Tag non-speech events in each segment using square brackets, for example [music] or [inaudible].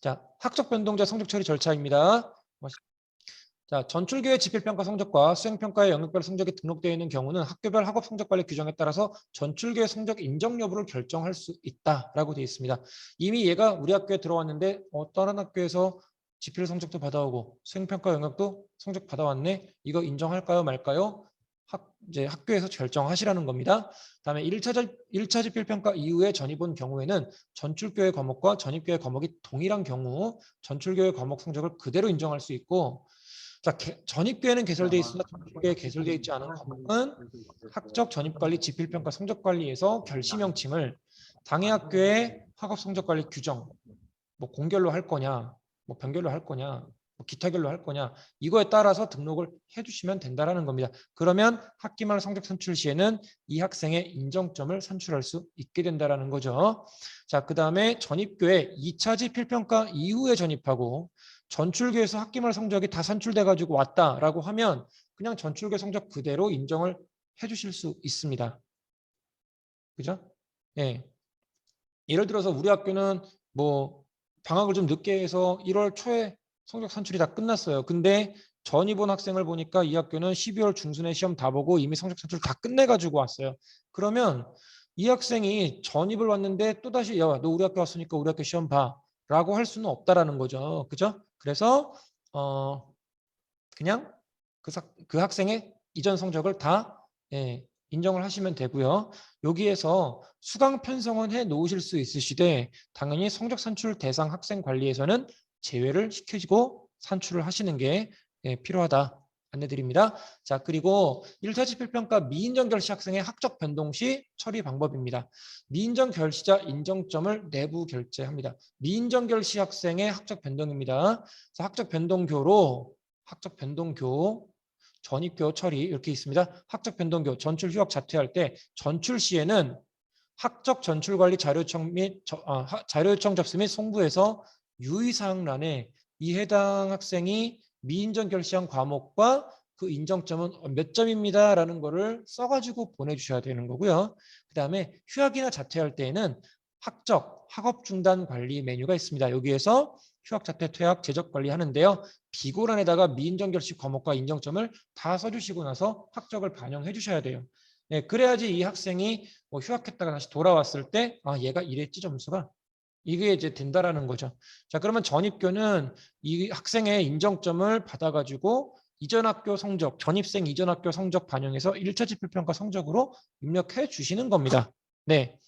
자, 학적 변동자 성적 처리 절차입니다. 자, 전출교의 지필평가 성적과 수행평가의 영역별 성적이 등록되어 있는 경우는 학교별 학업 성적 관리 규정에 따라서 전출교의 성적 인정 여부를 결정할 수 있다라고 되어 있습니다. 이미 얘가 우리 학교에 들어왔는데 어, 다른 학교에서 지필 성적도 받아오고 수행평가 영역도 성적 받아왔네. 이거 인정할까요, 말까요? 학, 이제 학교에서 결정하시라는 겁니다. 다음에 1차, 1차 지필평가 이후에 전입 온 경우에는 전출교의 과목과 전입교의 과목이 동일한 경우 전출교의 과목 성적을 그대로 인정할 수 있고 자, 개- 전입교에는 개설되어 있으나 전출교에 개설되어 있지 않은 과목은 학적 전입관리 지필평가 성적관리에서 결시명칭을 당해 학교의 학업 성적관리 규정 뭐 공결로 할 거냐 뭐 변결로 할 거냐 뭐 기타결로 할 거냐 이거에 따라서 등록을 해주시면 된다라는 겁니다. 그러면 학기말 성적 산출 시에는 이 학생의 인정점을 산출할 수 있게 된다라는 거죠. 자, 그 다음에 전입교에 2차 지 필평가 이후에 전입하고 전출교에서 학기말 성적이 다 산출돼 가지고 왔다라고 하면 그냥 전출교 성적 그대로 인정을 해주실 수 있습니다. 그죠? 예. 예를 들어서 우리 학교는 뭐 방학을 좀 늦게 해서 1월 초에 성적 산출이 다 끝났어요. 근데 전입 온 학생을 보니까 이 학교는 12월 중순에 시험 다 보고 이미 성적 산출 다 끝내가지고 왔어요. 그러면 이 학생이 전입을 왔는데 또다시 야, 너 우리 학교 왔으니까 우리 학교 시험 봐. 라고 할 수는 없다라는 거죠. 그죠? 그래서 어 그냥 그, 사- 그 학생의 이전 성적을 다 예, 인정을 하시면 되고요. 여기에서 수강 편성은 해 놓으실 수 있으시되 당연히 성적 산출 대상 학생 관리에서는 제외를 시켜주고 산출을 하시는 게 예, 필요하다 안내드립니다. 자 그리고 1차 지필평가 미인정 결시 학생의 학적 변동 시 처리 방법입니다. 미인정 결시자 인정점을 내부 결제합니다. 미인정 결시 학생의 학적 변동입니다. 그래서 학적 변동교로 학적 변동교 전입교 처리 이렇게 있습니다. 학적 변동교 전출 휴학 자퇴할 때 전출 시에는 학적 전출 관리 자료 요청 및 저- 아, 하- 자료 요청 접수 및 송부에서 유의사항란에 이 해당 학생이 미인정 결시한 과목과 그 인정점은 몇 점입니다 라는 거를 써가지고 보내주셔야 되는 거고요. 그 다음에 휴학이나 자퇴할 때에는 학적 학업 중단 관리 메뉴가 있습니다. 여기에서 휴학 자퇴 퇴학 재적 관리하는데요. 비고란에다가 미인정 결시 과목과 인정점을 다 써주시고 나서 학적을 반영해 주셔야 돼요. 네, 그래야지 이 학생이 뭐 휴학했다가 다시 돌아왔을 때 아 얘가 이랬지 점수가 이게 이제 된다라는 거죠. 자 그러면 전입교는 이 학생의 인정점을 받아가지고 이전 학교 성적, 전입생 이전 학교 성적 반영해서 1차 지필평가 성적으로 입력해 주시는 겁니다. 네.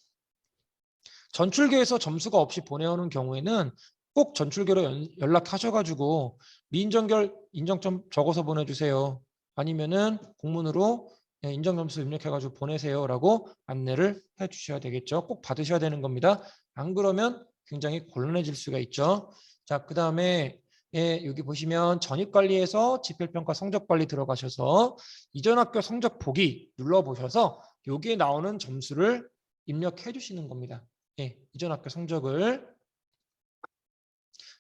전출교에서 점수가 없이 보내오는 경우에는 꼭 전출교로 연, 연락하셔가지고 미인정결 인정점 적어서 보내주세요. 아니면은 공문으로 예, 인정점수 입력해가지고 보내세요라고 안내를 해주셔야 되겠죠. 꼭 받으셔야 되는 겁니다. 안 그러면 굉장히 곤란해질 수가 있죠. 자, 그 다음에 예, 여기 보시면 전입관리에서 지필평가 성적관리 들어가셔서 이전 학교 성적 보기 눌러보셔서 여기에 나오는 점수를 입력해 주시는 겁니다. 예, 이전 학교 성적을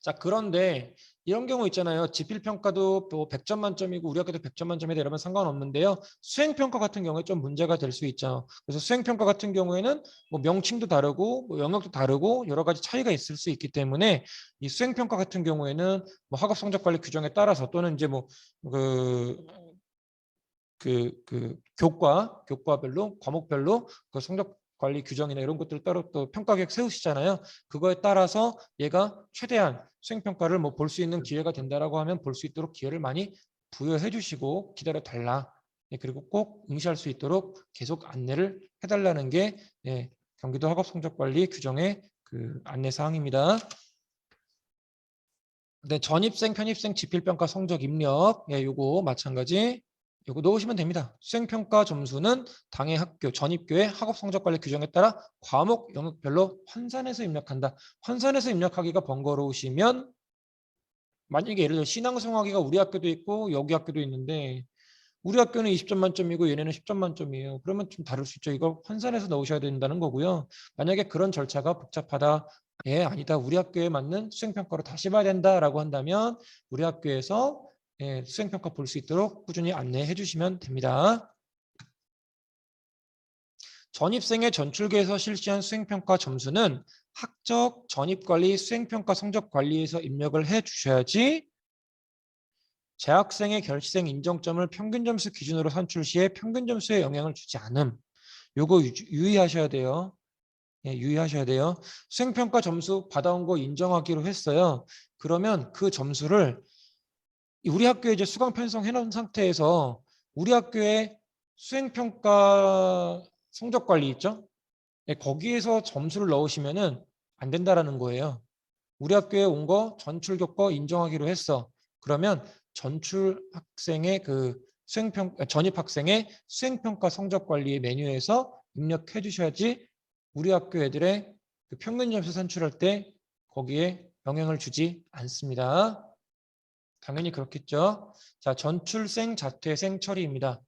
자 그런데 이런 경우 있잖아요. 지필평가도 뭐 100점 만점이고 우리 학교도 100점 만점이다 이러면 상관없는데요. 수행평가 같은 경우에 좀 문제가 될 수 있죠. 그래서 수행평가 같은 경우에는 뭐 명칭도 다르고 뭐 영역도 다르고 여러 가지 차이가 있을 수 있기 때문에 이 수행평가 같은 경우에는 뭐 학업 성적 관리 규정에 따라서 또는 이제 뭐그 그, 그 교과, 교과별로, 과목별로 그 성적 관리 규정이나 이런 것들을 따로 또 평가 계획 세우시잖아요. 그거에 따라서 얘가 최대한 수행 평가를 뭐 볼 수 있는 기회가 된다라고 하면 볼 수 있도록 기회를 많이 부여해 주시고 기다려 달라. 예, 그리고 꼭 응시할 수 있도록 계속 안내를 해달라는 게 예, 경기도 학업 성적 관리 규정의 그 안내 사항입니다. 네, 전입생, 편입생 지필평가 성적 입력, 예, 요거 마찬가지 요거 넣으시면 됩니다. 수행평가 점수는 당해 학교, 전입교의 학업 성적 관리 규정에 따라 과목 영역별로 환산해서 입력한다. 환산해서 입력하기가 번거로우시면 만약에 예를 들어 신앙성하기가 우리 학교도 있고 여기 학교도 있는데 우리 학교는 20점 만점이고 얘네는 10점 만점이에요. 그러면 좀 다를 수 있죠. 이거 환산해서 넣으셔야 된다는 거고요. 만약에 그런 절차가 복잡하다. 예, 아니다. 우리 학교에 맞는 수행평가로 다시 봐야 된다라고 한다면 우리 학교에서 예, 수행평가 볼 수 있도록 꾸준히 안내해 주시면 됩니다. 전입생의 전출교에서 실시한 수행평가 점수는 학적 전입관리 수행평가 성적관리에서 입력을 해 주셔야지 재학생의 결시생 인정점을 평균 점수 기준으로 산출 시에 평균 점수에 영향을 주지 않음. 요거 유- 유의하셔야 돼요. 예, 유의하셔야 돼요. 수행평가 점수 받아온 거 인정하기로 했어요. 그러면 그 점수를 이 우리 학교에 이제 수강 편성 해놓은 상태에서 우리 학교에 수행평가 성적 관리 있죠? 예, 거기에서 점수를 넣으시면은 안 된다라는 거예요. 우리 학교에 온 거 전출 교과 인정하기로 했어. 그러면 전출 학생의 그 수행평 아, 전입 학생의 수행평가 성적 관리 메뉴에서 입력해 주셔야지 우리 학교 애들의 그 평균 점수 산출할 때 거기에 영향을 주지 않습니다. 당연히 그렇겠죠. 자, 전출생, 자퇴생 처리입니다.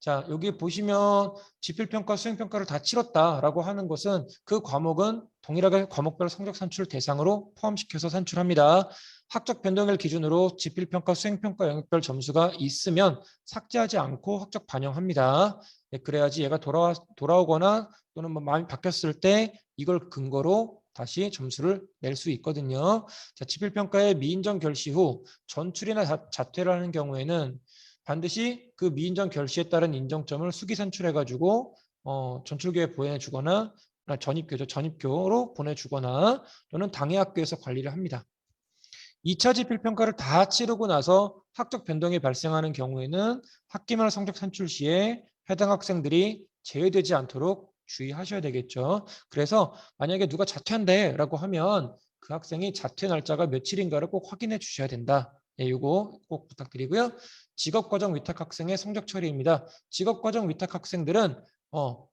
자, 여기 보시면 지필평가, 수행평가를 다 치렀다라고 하는 것은 그 과목은 동일하게 과목별 성적 산출 대상으로 포함시켜서 산출합니다. 학적 변동을 기준으로 지필평가, 수행평가 영역별 점수가 있으면 삭제하지 않고 학적 반영합니다. 네, 그래야지 얘가 돌아와, 돌아오거나 또는 뭐 마음이 바뀌었을 때 이걸 근거로 다시 점수를 낼 수 있거든요. 자, 지필평가의 미인정 결시 후 전출이나 자, 자퇴를 하는 경우에는 반드시 그 미인정 결시에 따른 인정점을 수기 산출해가지고 어, 전출교에 보내주거나 아, 전입교죠. 전입교로 보내주거나 또는 당해 학교에서 관리를 합니다. 2차 지필평가를 다 치르고 나서 학적 변동이 발생하는 경우에는 학기말 성적 산출 시에 해당 학생들이 제외되지 않도록 주의하셔야 되겠죠. 그래서 만약에 누가 자퇴한대 라고 하면 그 학생이 자퇴 날짜가 며칠인가를 꼭 확인해 주셔야 된다. 예, 요거 꼭 부탁드리고요. 직업과정 위탁 학생의 성적 처리입니다. 직업과정 위탁 학생들은 어,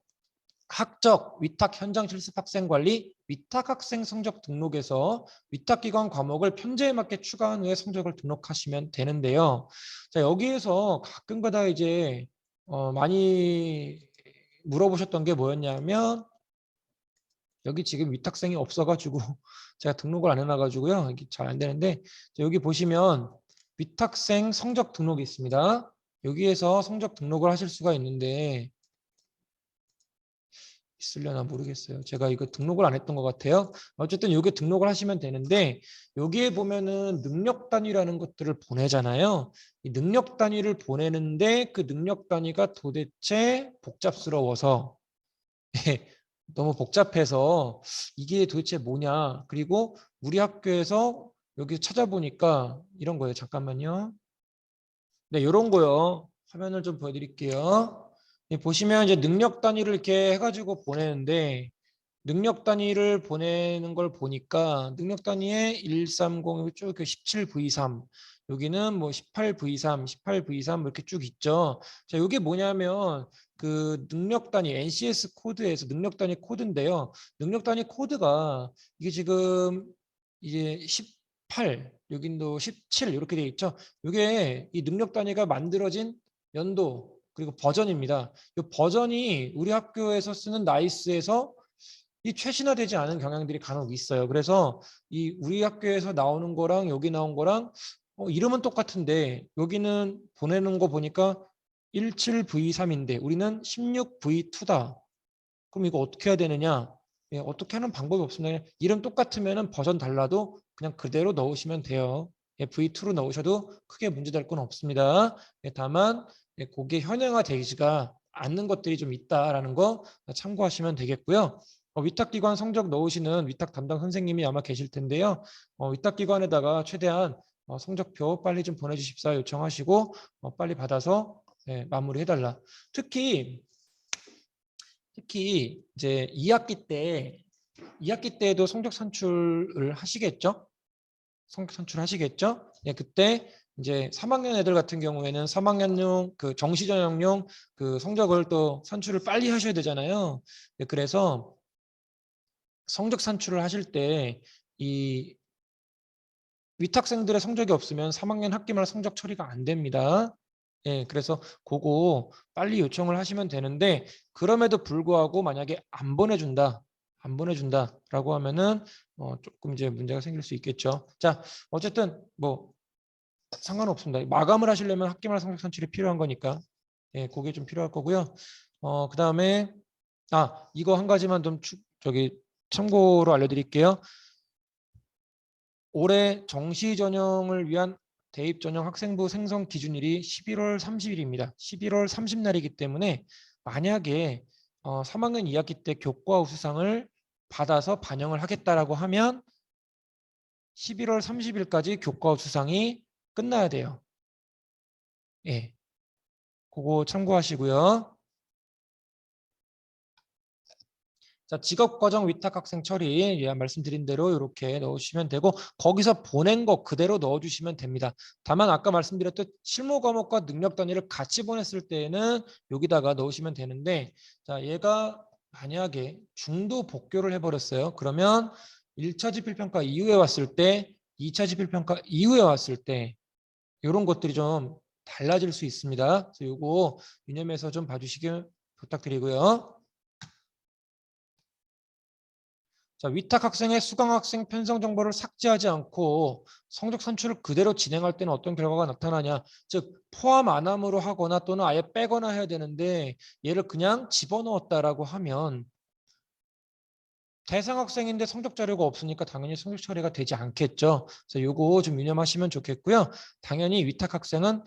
학적 위탁 현장 실습 학생 관리 위탁 학생 성적 등록에서 위탁 기관 과목을 편제에 맞게 추가한 후에 성적을 등록하시면 되는데요. 자 여기에서 가끔가다 이제 어, 많이 물어보셨던 게 뭐였냐면 여기 지금 위탁생이 없어가지고 [laughs] 제가 등록을 안 해놔가지고요 이게 잘 안 되는데 자, 여기 보시면 위탁생 성적 등록이 있습니다. 여기에서 성적 등록을 하실 수가 있는데 있으려나 모르겠어요. 제가 이거 등록을 안 했던 것 같아요. 어쨌든 여기 등록을 하시면 되는데 여기에 보면은 능력 단위라는 것들을 보내잖아요. 이 능력 단위를 보내는데 그 능력 단위가 도대체 복잡스러워서 [laughs] 예, 너무 복잡해서 이게 도대체 뭐냐. 그리고 우리 학교에서 여기 찾아보니까 이런 거예요. 잠깐만요. 네, 이런 거요. 화면을 좀 보여드릴게요. 예, 보시면 이제 능력 단위를 이렇게 해가지고 보내는데 능력 단위를 보내는 걸 보니까 능력 단위에 130 쭉 17V3 여기는 뭐 18V3, 18V3 이렇게 쭉 있죠. 자, 이게 뭐냐면 그 능력 단위 NCS 코드에서 능력 단위 코드인데요. 능력 단위 코드가 이게 지금 이제 18 여긴도 17 이렇게 돼 있죠. 이게 이 능력 단위가 만들어진 연도 그리고 버전입니다. 이 버전이 우리 학교에서 쓰는 나이스에서 이 최신화되지 않은 경향들이 간혹 있어요. 그래서 이 우리 학교에서 나오는 거랑 여기 나온 거랑 어, 이름은 똑같은데 여기는 보내는 거 보니까 17V3인데 우리는 16V2다. 그럼 이거 어떻게 해야 되느냐? 예, 어떻게 하는 방법이 없습니다. 이름 똑같으면 버전 달라도 그냥 그대로 넣으시면 돼요. 예, V2로 넣으셔도 크게 문제될 건 없습니다. 예, 다만 예, 그게 현행화 되지가 않는 것들이 좀 있다라는 거 참고하시면 되겠고요. 어, 위탁기관 성적 넣으시는 위탁 담당 선생님이 아마 계실 텐데요. 어, 위탁기관에다가 최대한 어, 성적표 빨리 좀 보내주십사 요청하시고 어, 빨리 받아서 예, 마무리해달라. 특히 특히 이제 2학기 때 2학기 때도 성적 산출을 하시겠죠? 성적 산출 하시겠죠? 예, 그때 이제 3학년 애들 같은 경우에는 3학년용 그 정시 전형용 그 성적을 또 산출을 빨리 하셔야 되잖아요. 예, 그래서 성적 산출을 하실 때 이 위탁생들의 성적이 없으면 3학년 학기말 성적 처리가 안 됩니다. 예, 그래서 그거 빨리 요청을 하시면 되는데 그럼에도 불구하고 만약에 안 보내준다, 안 보내준다라고 하면은 어, 조금 이제 문제가 생길 수 있겠죠. 자, 어쨌든 뭐 상관없습니다. 마감을 하시려면 학기말 성적 산출이 필요한 거니까 예, 그게 좀 필요할 거고요. 어, 그 다음에 아 이거 한 가지만 좀 추, 저기 참고로 알려드릴게요. 올해 정시 전형을 위한 대입 전형 학생부 생성 기준일이 11월 30일입니다. 11월 30날이기 때문에 만약에 어, 3학년 2학기 때 교과 우수상을 받아서 반영을 하겠다라고 하면 11월 30일까지 교과 우수상이 끝나야 돼요. 예. 그거 참고하시고요. 자, 직업과정 위탁학생 처리 예, 말씀드린 대로 이렇게 넣으시면 되고 거기서 보낸 거 그대로 넣어주시면 됩니다. 다만 아까 말씀드렸듯 실무 과목과 능력 단위를 같이 보냈을 때에는 여기다가 넣으시면 되는데 자, 얘가 만약에 중도 복교를 해버렸어요. 그러면 1차 지필평가 이후에 왔을 때 2차 지필평가 이후에 왔을 때 이런 것들이 좀 달라질 수 있습니다. 그래서 요거 유념해서 좀 봐주시길 부탁드리고요. 자, 위탁 학생의 수강 학생 편성 정보를 삭제하지 않고 성적 산출을 그대로 진행할 때는 어떤 결과가 나타나냐? 즉 포함 안 함으로 하거나 또는 아예 빼거나 해야 되는데 얘를 그냥 집어넣었다라고 하면 대상 학생인데 성적 자료가 없으니까 당연히 성적 처리가 되지 않겠죠. 그래서 요거 좀 유념하시면 좋겠고요. 당연히 위탁 학생은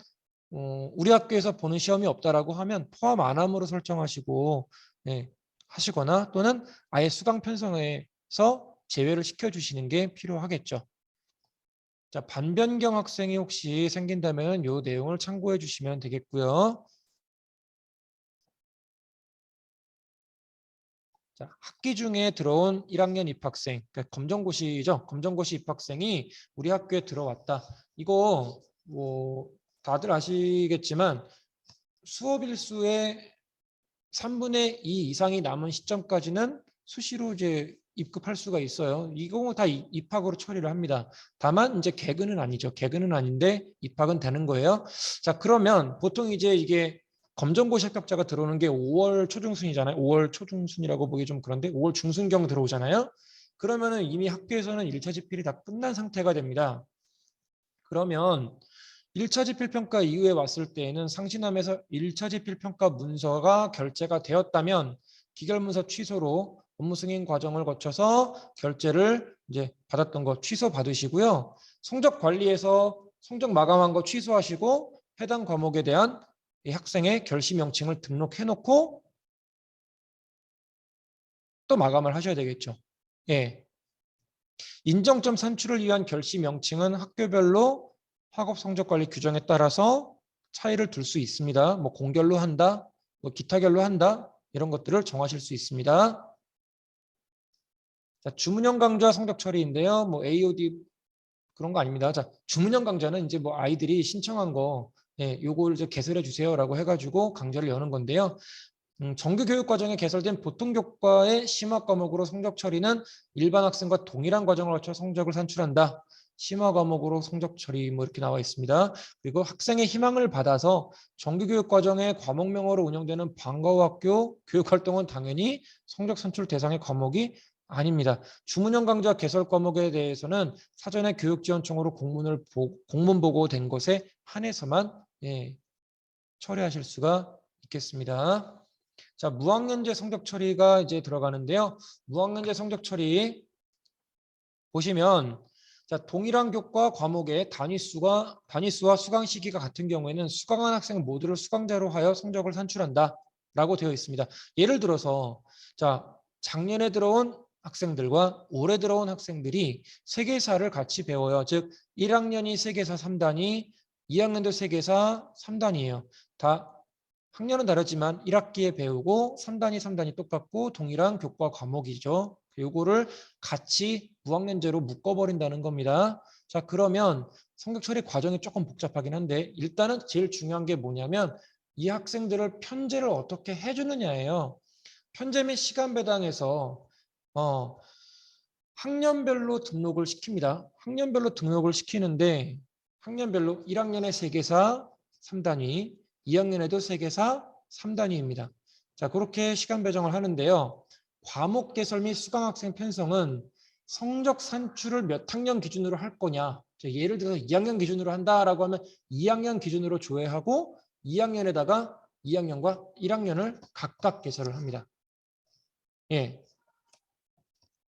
어, 우리 학교에서 보는 시험이 없다라고 하면 포함 안 함으로 설정하시고 네, 하시거나 또는 아예 수강 편성에서 제외를 시켜주시는 게 필요하겠죠. 자, 반변경 학생이 혹시 생긴다면 이 내용을 참고해 주시면 되겠고요. 자, 학기 중에 들어온 1학년 입학생, 그러니까 검정고시죠. 검정고시 입학생이 우리 학교에 들어왔다. 이거 뭐 다들 아시겠지만 수업 일수의 3분의 2 이상이 남은 시점까지는 수시로 이제 입급할 수가 있어요. 이거 다 이- 입학으로 처리를 합니다. 다만 이제 개근은 아니죠. 개근은 아닌데 입학은 되는 거예요. 자, 그러면 보통 이제 이게 검정고시 합격자가 들어오는 게 5월 초중순이잖아요. 5월 초중순이라고 보기 좀 그런데 5월 중순경 들어오잖아요. 그러면은 이미 학교에서는 1차 집필이 다 끝난 상태가 됩니다. 그러면 1차 지필 평가 이후에 왔을 때에는 상신함에서 1차 지필 평가 문서가 결제가 되었다면 기결 문서 취소로 업무 승인 과정을 거쳐서 결제를 이제 받았던 거 취소 받으시고요. 성적 관리에서 성적 마감한 거 취소하시고 해당 과목에 대한 이 학생의 결시 명칭을 등록해 놓고 또 마감을 하셔야 되겠죠. 예. 인정점 산출을 위한 결시 명칭은 학교별로 학업 성적 관리 규정에 따라서 차이를 둘 수 있습니다. 뭐 공결로 한다, 뭐 기타결로 한다 이런 것들을 정하실 수 있습니다. 자, 주문형 강좌 성적 처리인데요. 뭐 AOD 그런 거 아닙니다. 자, 주문형 강좌는 이제 뭐 아이들이 신청한 거, 예, 요걸 이제 개설해 주세요라고 해가지고 강좌를 여는 건데요. 음, 정규 교육 과정에 개설된 보통 교과의 심화 과목으로 성적 처리는 일반 학생과 동일한 과정을 거쳐 성적을 산출한다. 심화 과목으로 성적 처리 뭐 이렇게 나와 있습니다. 그리고 학생의 희망을 받아서 정규 교육 과정의 과목명으로 운영되는 방과후 학교 교육 활동은 당연히 성적 산출 대상의 과목이 아닙니다. 주문형 강좌 개설 과목에 대해서는 사전에 교육지원청으로 공문을 보, 공문 보고된 것에 한해서만 예, 처리하실 수가 있겠습니다. 자, 무학년제 성적 처리가 이제 들어가는데요. 무학년제 성적 처리 보시면 자, 동일한 교과 과목의 단위 수가 단위 수와 수강 시기가 같은 경우에는 수강한 학생 모두를 수강자로 하여 성적을 산출한다라고 되어 있습니다. 예를 들어서 자, 작년에 들어온 학생들과 올해 들어온 학생들이 세계사를 같이 배워요. 즉 1학년이 세계사 3단위, 2학년도 세계사 3단위예요. 다 학년은 다르지만 1학기에 배우고 3단위, 3단위 똑같고 동일한 교과 과목이죠. 요거를 같이 무학년제로 묶어버린다는 겁니다. 자 그러면 성적 처리 과정이 조금 복잡하긴 한데 일단은 제일 중요한 게 뭐냐면 이 학생들을 편제를 어떻게 해주느냐예요. 편제 및 시간 배당에서 어, 학년별로 등록을 시킵니다. 학년별로 등록을 시키는데 학년별로 1학년에 세계사 3단위, 2학년에도 세계사 3단위입니다. 자 그렇게 시간 배정을 하는데요. 과목 개설 및 수강 학생 편성은 성적 산출을 몇 학년 기준으로 할 거냐. 자, 예를 들어서 2학년 기준으로 한다라고 하면 2학년 기준으로 조회하고 2학년에다가 2학년과 1학년을 각각 개설을 합니다. 예.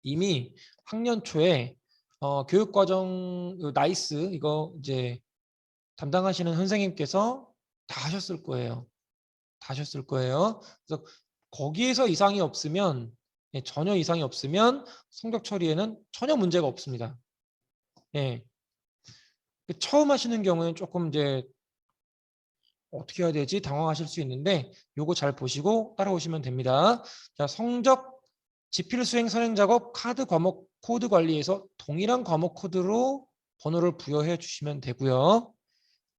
이미 학년 초에 어, 교육과정 요 나이스 이거 이제 담당하시는 선생님께서 다 하셨을 거예요. 다 하셨을 거예요. 그래서 거기에서 이상이 없으면 예, 전혀 이상이 없으면 성적 처리에는 전혀 문제가 없습니다. 예. 처음 하시는 경우는 조금 이제 어떻게 해야 되지 당황하실 수 있는데 요거 잘 보시고 따라오시면 됩니다. 자, 성적 지필 수행 선행 작업 카드 과목 코드 관리에서 동일한 과목 코드로 번호를 부여해 주시면 되고요.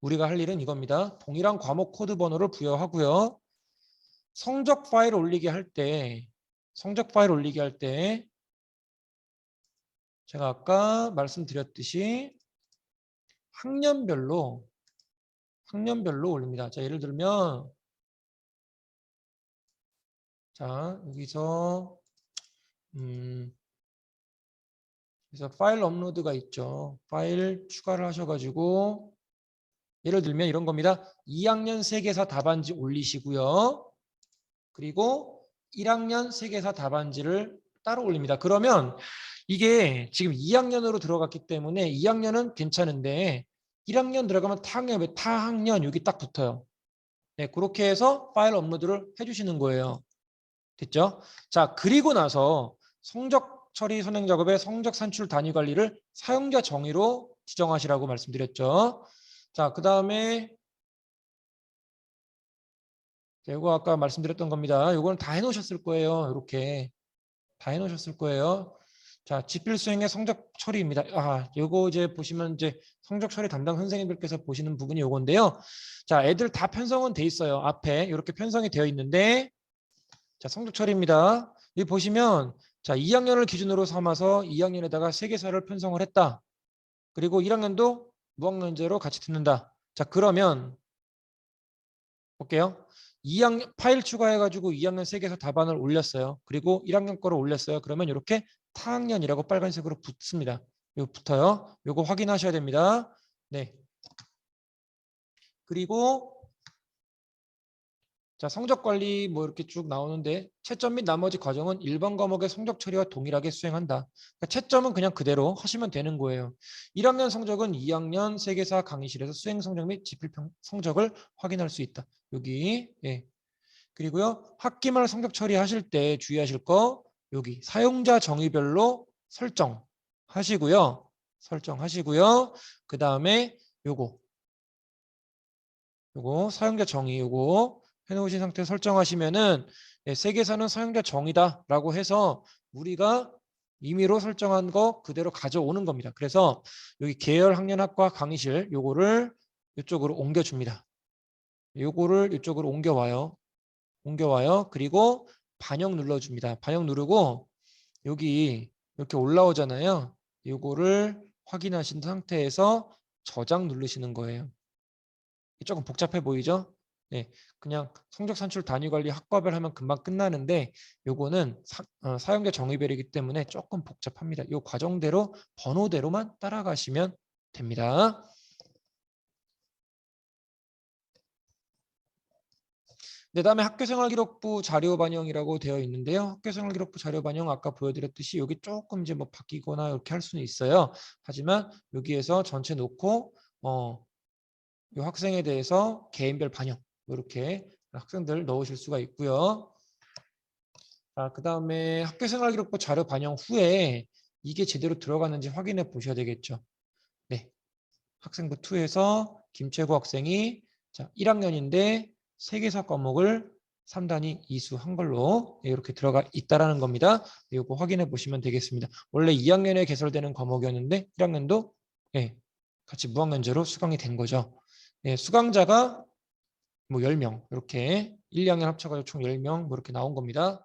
우리가 할 일은 이겁니다. 동일한 과목 코드 번호를 부여하고요. 성적 파일 올리기 할 때 성적 파일 올리기 할 때 제가 아까 말씀드렸듯이 학년별로 학년별로 올립니다. 자, 예를 들면 자, 여기서 음 그래서 파일 업로드가 있죠. 파일 추가를 하셔가지고 예를 들면 이런 겁니다. 2학년 세계사 답안지 올리시고요. 그리고 1학년 세계사 답안지를 따로 올립니다. 그러면 이게 지금 2학년으로 들어갔기 때문에 2학년은 괜찮은데 1학년 들어가면 타학년, 왜 타학년 여기 딱 붙어요. 네, 그렇게 해서 파일 업로드를 해주시는 거예요. 됐죠? 자, 그리고 나서 성적 처리 선행 작업의 성적 산출 단위 관리를 사용자 정의로 지정하시라고 말씀드렸죠. 자, 그 다음에 이거 아까 말씀드렸던 겁니다. 이거는 다 해놓으셨을 거예요. 이렇게 다 해놓으셨을 거예요. 자, 지필 수행의 성적 처리입니다. 아, 요거 이제 보시면 이제 성적 처리 담당 선생님들께서 보시는 부분이 요건데요. 자, 애들 다 편성은 돼 있어요. 앞에 이렇게 편성이 되어 있는데 자, 성적 처리입니다. 여기 보시면 자, 2학년을 기준으로 삼아서 2학년에다가 세계사를 편성을 했다. 그리고 1학년도 무학년제로 같이 듣는다. 자, 그러면 볼게요. 2학년 파일 추가해가지고 2학년 세계사 답안을 올렸어요. 그리고 1학년 거를 올렸어요. 그러면 이렇게 타학년이라고 빨간색으로 붙습니다. 이거 붙어요. 이거 확인하셔야 됩니다. 네. 그리고 자 성적 관리 뭐 이렇게 쭉 나오는데 채점 및 나머지 과정은 일반 과목의 성적 처리와 동일하게 수행한다. 그러니까 채점은 그냥 그대로 하시면 되는 거예요. 1학년 성적은 2학년 세계사 강의실에서 수행 성적 및 지필 성적을 확인할 수 있다. 여기 예. 그리고요 학기말 성적 처리 하실 때 주의하실 거 여기 사용자 정의별로 설정하시고요. 설정하시고요. 그 다음에 요거 요거 사용자 정의 요거 해놓으신 상태 설정하시면은 네, 세계사는 사용자 정의다라고 해서 우리가 임의로 설정한 거 그대로 가져오는 겁니다. 그래서 여기 계열 학년학과 강의실 요거를 이쪽으로 옮겨줍니다. 요거를 이쪽으로 옮겨와요. 옮겨와요. 그리고 반영 눌러줍니다. 반영 누르고 여기 이렇게 올라오잖아요. 요거를 확인하신 상태에서 저장 누르시는 거예요. 조금 복잡해 보이죠? 네, 그냥 성적 산출 단위 관리 학과별 하면 금방 끝나는데 요거는 사, 어, 사용자 정의별이기 때문에 조금 복잡합니다. 요 과정대로 번호대로만 따라가시면 됩니다. 네, 다음에 학교생활기록부 자료 반영이라고 되어 있는데요. 학교생활기록부 자료 반영 아까 보여드렸듯이 여기 조금 이제 뭐 바뀌거나 이렇게 할 수는 있어요. 하지만 여기에서 전체 놓고 어, 이 학생에 대해서 개인별 반영 이렇게 학생들 넣으실 수가 있고요. 자, 그 다음에 학교생활기록부 자료 반영 후에 이게 제대로 들어갔는지 확인해 보셔야 되겠죠. 네, 학생부 2에서 김채구 학생이 자 1학년인데 세계사 과목을 3단위 이수한 걸로 이렇게 들어가 있다라는 겁니다. 이거 확인해 보시면 되겠습니다. 원래 2학년에 개설되는 과목이었는데 1학년도 예, 같이 무학년제로 수강이 된 거죠. 예, 수강자가 뭐 10명 이렇게 1, 2학년 합쳐가지고 총 10명 뭐 이렇게 나온 겁니다.